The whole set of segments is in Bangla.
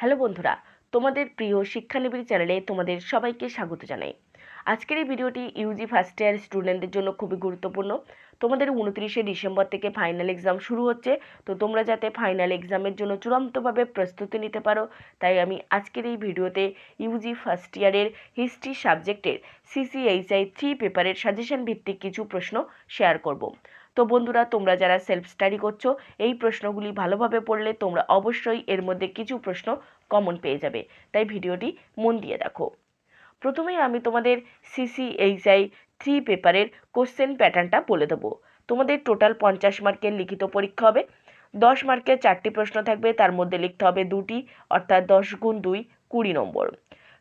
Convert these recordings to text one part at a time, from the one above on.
হ্যালো বন্ধুরা, তোমাদের প্রিয় শিক্ষানিবিড় চ্যানেলে তোমাদের সবাইকে স্বাগত জানাই। আজকের এই ভিডিওটি ইউজি ফার্স্ট ইয়ার স্টুডেন্টদের জন্য খুবই গুরুত্বপূর্ণ। তোমাদের উনত্রিশে ডিসেম্বর থেকে ফাইনাল এক্সাম শুরু হচ্ছে, তো তোমরা যাতে ফাইনাল এক্সামের জন্য চূড়ান্তভাবে প্রস্তুতি নিতে পারো, তাই আমি আজকের এই ভিডিওতে ইউজি ফার্স্ট ইয়ারের হিস্ট্রি সাবজেক্টের C C H I three পেপারের সাজেশন ভিত্তিক কিছু প্রশ্ন শেয়ার করব। তো বন্ধুরা, তোমরা যারা সেলফ স্টাডি করছ, এই প্রশ্নগুলি ভালোভাবে পড়লে তোমরা অবশ্যই এর মধ্যে কিছু প্রশ্ন কমন পেয়ে যাবে। তাই ভিডিওটি মন দিয়ে দেখো। প্রথমেই আমি তোমাদের সিসিএইচআই থ্রি পেপারের কোশ্চেন প্যাটার্নটা বলে দেবো। তোমাদের টোটাল পঞ্চাশ মার্কের লিখিত পরীক্ষা হবে। দশ মার্কের চারটি প্রশ্ন থাকবে, তার মধ্যে লিখতে হবে দুটি, অর্থাৎ দশ গুণ দুই, কুড়ি নম্বর।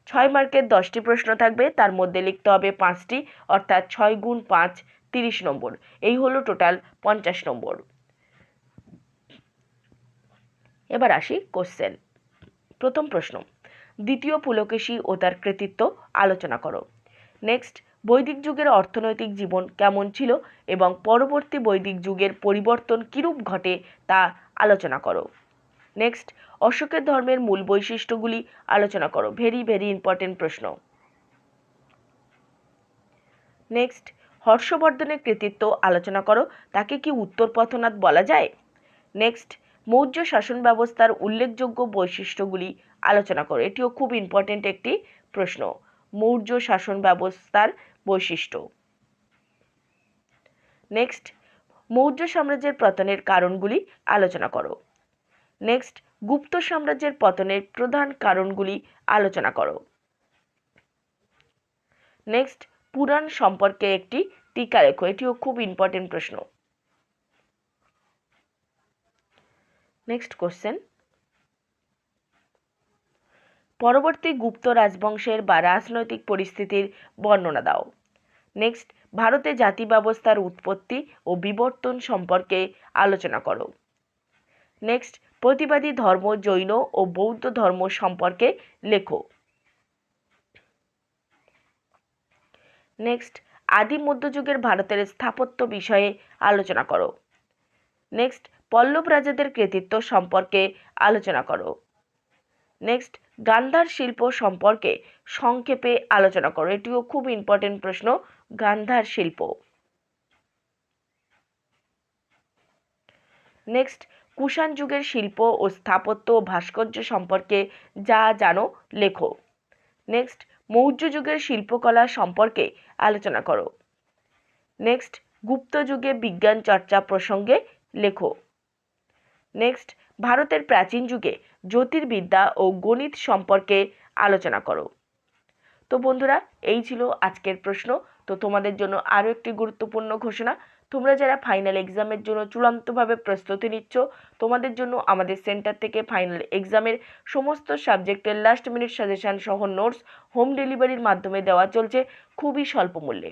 ছয় মার্কের দশটি প্রশ্ন থাকবে, তার মধ্যে লিখতে হবে পাঁচটি, অর্থাৎ ছয় গুণ পাঁচ তিরিশ নম্বর। এই হলো টোটাল পঞ্চাশ নম্বর। এবার আসি কোশ্চেন প্রথম প্রশ্ন, দ্বিতীয় পুলকেশী ও তার কৃতিত্ব আলোচনা করো। নেক্সট বৈদিক যুগের অর্থনৈতিক জীবন কেমন ছিল এবং পরবর্তী বৈদিক যুগের পরিবর্তন কিরূপ ঘটে তা আলোচনা করো। নেক্সট অশোকের ধর্মের মূল বৈশিষ্ট্যগুলি আলোচনা করো। ভেরি ভেরি ইম্পর্টেন্ট প্রশ্ন। নেক্সট হর্ষবর্ধনের কৃতিত্ব আলোচনা করো, তাকে কি উত্তর পথনাথ বলা যায়? নেক্সট মৌর্য শাসন ব্যবস্থার উল্লেখযোগ্য বৈশিষ্ট্যগুলি আলোচনা করো। এটিও খুব ইম্পর্টেন্ট একটি প্রশ্ন। মৌর্য শাসন ব্যবস্থার বৈশিষ্ট্য। নেক্সট মৌর্য সাম্রাজ্যের পতনের কারণগুলি আলোচনা করো। নেক্সট গুপ্ত সাম্রাজ্যের পতনের প্রধান কারণগুলি আলোচনা করো। নেক্সট পুরাণ সম্পর্কে একটি টিকা লেখো এটিও খুব ইম্পর্টেন্ট প্রশ্ন। নেক্সট কোশ্চেন পরবর্তী গুপ্ত রাজবংশের বা রাজনৈতিক পরিস্থিতির বর্ণনা দাও। নেক্সট ভারতে জাতি ব্যবস্থার উৎপত্তি ও বিবর্তন সম্পর্কে আলোচনা করো। নেক্সট প্রতিবাদী ধর্ম, জৈন ও বৌদ্ধ ধর্ম সম্পর্কে লেখো। নেক্সট আদি মধ্যযুগের ভারতের স্থাপত্য বিষয়ে আলোচনা করো। নেক্সট পল্লব রাজাদের কৃতিত্ব সম্পর্কে আলোচনা করো। নেক্সট গান্ধার শিল্প সম্পর্কে সংক্ষেপে আলোচনা করো। এটিও খুব ইম্পর্টেন্ট প্রশ্ন, গান্ধার শিল্প। নেক্সট কুষাণ যুগের শিল্প ও স্থাপত্য ও ভাস্কর্য সম্পর্কে যা জানো লেখো। নেক্সট মৌর্য যুগের শিল্পকলা সম্পর্কে আলোচনা করো। নেক্সট গুপ্ত যুগে বিজ্ঞান চর্চা প্রসঙ্গে লেখো। নেক্সট ভারতের প্রাচীন যুগে জ্যোতির্বিদ্যা ও গণিত সম্পর্কে আলোচনা করো। তো বন্ধুরা, এই ছিল আজকের প্রশ্ন। তো তোমাদের জন্য আরও একটি গুরুত্বপূর্ণ ঘোষণা। তোমরা যারা ফাইনাল এক্সামের জন্য চূড়ান্তভাবে প্রস্তুতি নিচ্ছ, তোমাদের জন্য আমাদের সেন্টার থেকে ফাইনাল এক্সামের সমস্ত সাবজেক্টের লাস্ট মিনিট সাজেশান সহ নোটস হোম ডেলিভারির মাধ্যমে দেওয়া চলছে খুবই স্বল্প মূল্যে।